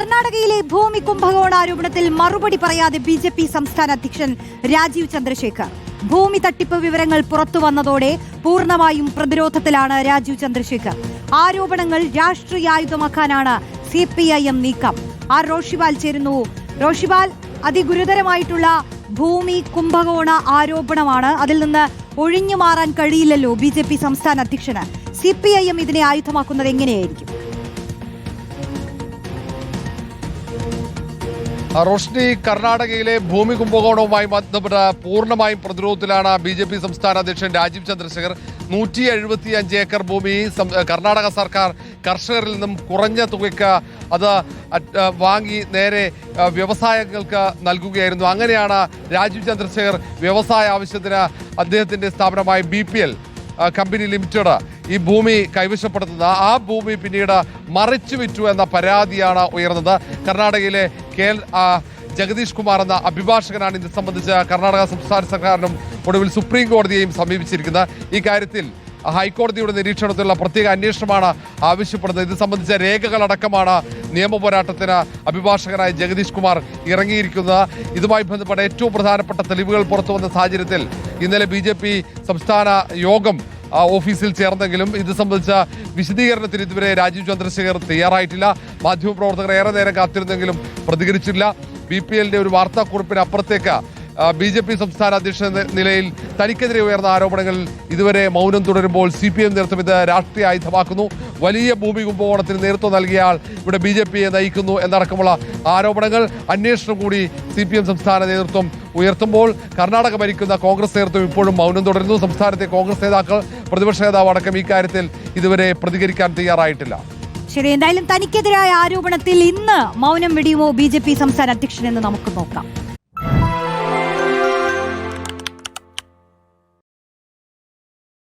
കർണാടകയിലെ ഭൂമി കുംഭകോണ ആരോപണത്തിൽ മറുപടി പറയാതെ ബി ജെ പി സംസ്ഥാന അധ്യക്ഷൻ രാജീവ് ചന്ദ്രശേഖർ. ഭൂമി തട്ടിപ്പ് വിവരങ്ങൾ പുറത്തു വന്നതോടെ പൂർണമായും പ്രതിരോധത്തിലാണ് രാജീവ് ചന്ദ്രശേഖർ. ആരോപണങ്ങൾ രാഷ്ട്രീയായുധമാക്കാനാണ് സി പി ഐ എം നീക്കം. ആർ റോഷിബാൽ ചേരുന്നു. റോഷിബാൽ അതിഗുരുതരമായിട്ടുള്ള ഭൂമി കുംഭകോണ ആരോപണമാണ് അതിൽ നിന്ന് ഒഴിഞ്ഞു മാറാൻ കഴിയില്ലല്ലോ ബി ജെ പി സംസ്ഥാന അധ്യക്ഷന്. സി പി ഐ എം ഇതിനെ ആയുധമാക്കുന്നത് എങ്ങനെയായിരിക്കും? റോഷ്നി കർണാടകയിലെ ഭൂമി കുംഭകോണവുമായി ബന്ധപ്പെട്ട പൂർണമായും പ്രതിരോധത്തിലാണ് ബി ജെ പി സംസ്ഥാന അധ്യക്ഷൻ രാജീവ് ചന്ദ്രശേഖർ. നൂറ്റി എഴുപത്തി അഞ്ച് ഏക്കർ ഭൂമി കർണാടക സർക്കാർ കർഷകരിൽ നിന്നും കുറഞ്ഞ തുകയ്ക്ക് അത് വാങ്ങി നേരെ വ്യവസായങ്ങൾക്ക് നൽകുകയായിരുന്നു. അങ്ങനെയാണ് രാജീവ് ചന്ദ്രശേഖർ വ്യവസായ ആവശ്യത്തിന് അദ്ദേഹത്തിന്റെ സ്ഥാപനമായ ബി കമ്പനി ലിമിറ്റഡ് ഈ ഭൂമി കൈവശപ്പെടുത്തുന്നത് ആ ഭൂമി പിന്നീട് മറിച്ചു വിറ്റു എന്ന പരാതിയാണ് ഉയർന്നത്. കർണാടകയിലെ കെ ജഗദീഷ് കുമാർ എന്ന അഭിഭാഷകനാണ് ഇത് സംബന്ധിച്ച് കർണാടക സംസ്ഥാന സർക്കാരിനും ഒടുവിൽ സുപ്രീം കോടതിയെയും സമീപിച്ചിരിക്കുന്നത്. ഈ കാര്യത്തിൽ ഹൈക്കോടതിയുടെ നിരീക്ഷണത്തിലുള്ള പ്രത്യേക അന്വേഷണമാണ് ആവശ്യപ്പെടുന്നത്. ഇത് സംബന്ധിച്ച രേഖകളടക്കമാണ് നിയമ പോരാട്ടത്തിന് അഭിഭാഷകനായ ജഗദീഷ് കുമാർ ഇറങ്ങിയിരിക്കുന്നത്. ഇതുമായി ബന്ധപ്പെട്ട ഏറ്റവും പ്രധാനപ്പെട്ട തെളിവുകൾ പുറത്തു വന്ന സാഹചര്യത്തിൽ ഇന്നലെ ബി സംസ്ഥാന യോഗം ഓഫീസിൽ ചേർന്നെങ്കിലും ഇത് സംബന്ധിച്ച വിശദീകരണത്തിന് ഇതുവരെ രാജീവ് ചന്ദ്രശേഖർ തയ്യാറായിട്ടില്ല. മാധ്യമപ്രവർത്തകർ ഏറെ നേരം കാത്തിരുന്നെങ്കിലും പ്രതികരിച്ചില്ല. ബി പി എല്ലിന്റെ ഒരു വാർത്താക്കുറിപ്പിന് അപ്പുറത്തേക്ക് ബി ജെ പി സംസ്ഥാന അധ്യക്ഷ നിലയിൽ തനിക്കെതിരെ ഉയർന്ന ആരോപണങ്ങൾ ഇതുവരെ മൗനം തുടരുമ്പോൾ സി പി എം നേതൃത്വം ഇത് രാഷ്ട്രീയ ആയുധമാക്കുന്നു. വലിയ ഭൂമി കുംഭകോണത്തിന് നേതൃത്വം നൽകിയ ആൾ ഇവിടെ ബി ജെ പിയെ നയിക്കുന്നു എന്നടക്കമുള്ള ആരോപണങ്ങൾ. അന്വേഷണം കൂടി സി പി എം സംസ്ഥാന നേതൃത്വം ഉയർത്തുമ്പോൾ കർണാടക ഭരിക്കുന്ന കോൺഗ്രസ് നേതൃത്വം ഇപ്പോഴും മൗനം തുടരുന്നു. സംസ്ഥാനത്തെ കോൺഗ്രസ് നേതാക്കൾ പ്രതിപക്ഷ നേതാവ് അടക്കം ഇക്കാര്യത്തിൽ ഇതുവരെ പ്രതികരിക്കാൻ തയ്യാറായിട്ടില്ല. ശരി എന്തായാലും തനിക്കെതിരായ ആരോപണത്തിൽ ഇന്ന് മൗനം വെടിയുമോ ബി ജെ പി സംസ്ഥാന അധ്യക്ഷൻ എന്ന് നമുക്ക് നോക്കാം.